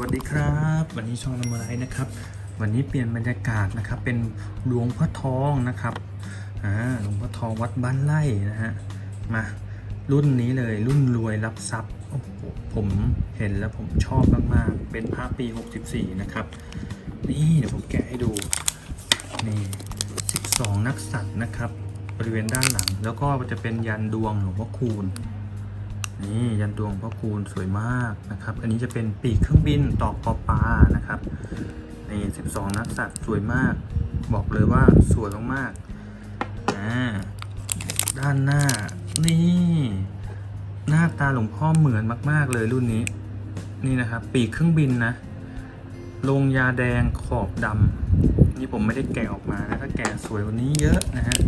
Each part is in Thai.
วัสดีครับ วันนี้ช่องนมไลท์นะครับ วันนี้เปลี่ยนบรรยากาศนะครับ เป็นหลวงพ่อทองนะครับอ่าหลวงพ่อทองวัดบ้านไร่นะฮะมารุ่นนี้เลยรุ่นรวยรับทรัพย์โอ้โหผมเห็นแล้วผมชอบมากๆ เป็นพระปี 64 นะครับ นี่เดี๋ยวผมแกะให้ดู นี่ 12 นักสัตว์นะครับ บริเวณด้านหลัง แล้วก็จะเป็นยันดวงหลวงพ่อคูณ นี่ยันดวงพ่อคูณสวยมากนะครับ อันนี้จะเป็นปีกเครื่องบินตอกปอปลานะครับนี่12 นักสัตว์สวยมาก บอกเลยว่าสวยมากๆอ่าด้านหน้านี่ หน้าตาหลวงพ่อเหมือนมาก ๆ เลยรุ่นนี้ นี่นะครับ ปีกเครื่องบินนะลงยาแดงขอบดำนี่ผมไม่ได้แกะออกมานะถ้าแกะสวยกว่านี้เยอะนะฮะ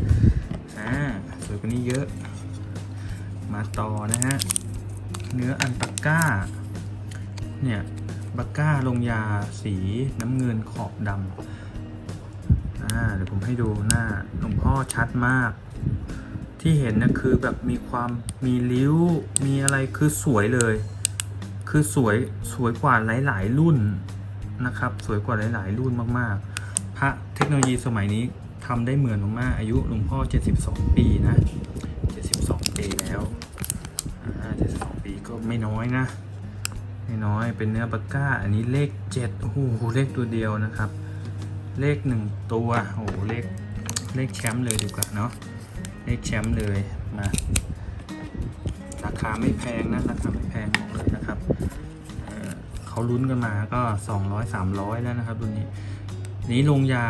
อ่าสวยกว่านี้เยอะ มาต่อนะฮะ เนื้ออันปาก้า เนี่ยปาก้าลงยาสีน้ำเงินขอบดำอ่าเดี๋ยวผมให้ดูหน้าหลวงพ่อชัดมาก ที่เห็นนะคือแบบมีความมีริ้ว มีอะไรคือสวยเลย คือสวยสวยกว่าหลาย ๆ รุ่นนะครับ สวยกว่าหลาย ๆ รุ่นมากๆ พระเทคโนโลยีสมัยนี้ทำได้เหมือนมากอายุหลวงพ่อ 72 ปีนะ 72 ปีแล้วอ่า72 ปีก็ ไม่น้อยนะ ไม่น้อยเป็นเนื้อปากก้า อันนี้เลข7โอ้โหเลขตัวเดียวนะครับ เลข1ตัวโอ้โหเลขเลขแชมป์เลยดีกว่าเนาะเลขแชมป์เลยมาราคาไม่แพงนะราคาไม่แพงบอกเลยนะครับเเขาลุ้นกันมาก็ 200 300 แล้วนะครับรุ่นนี้นี้ลงยา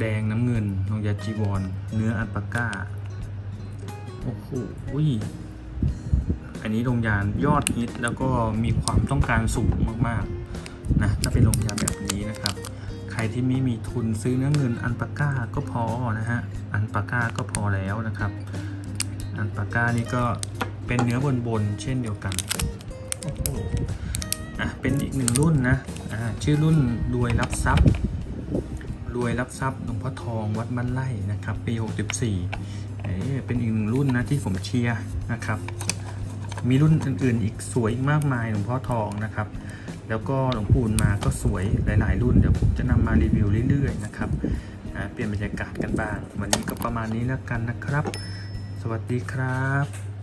แดงน้ำเงินลงยาจีวรเนื้ออัลปาก้า โอ้โห อันนี้ลงยานยอดฮิตแล้วก็มีความต้องการสูงมากๆนะถ้าเป็นลงยานแบบนี้นะครับ ใครที่ไม่มีทุนซื้อเนื้อเงินอันปาก้าก็พอนะฮะอันปาก้าก็พอแล้วนะครับ อันปาก้านี่ก็เป็นเนื้อบนๆเช่นเดียวกันโอ้โหอะเป็นอีกหนึ่งรุ่นนะอ่าชื่อรุ่นรวยรับทรัพย์รวยรับทรัพย์หลวงพ่อทองวัดบ้านไร่นะครับปี 64เอ้เป็นอีกหนึ่งรุ่นนะที่ผมเชียร์นะครับ มีรุ่นอื่นๆ อีกสวยอีกมากมายหลวงพ่อทองนะครับ แล้วก็หลวงปู่มาก็สวยหลายๆ รุ่นเดี๋ยวผมจะนำมารีวิวเรื่อยๆนะครับเปลี่ยนบรรยากาศกันบ้าง วันนี้ก็ประมาณนี้แล้วกันนะครับ สวัสดีครับ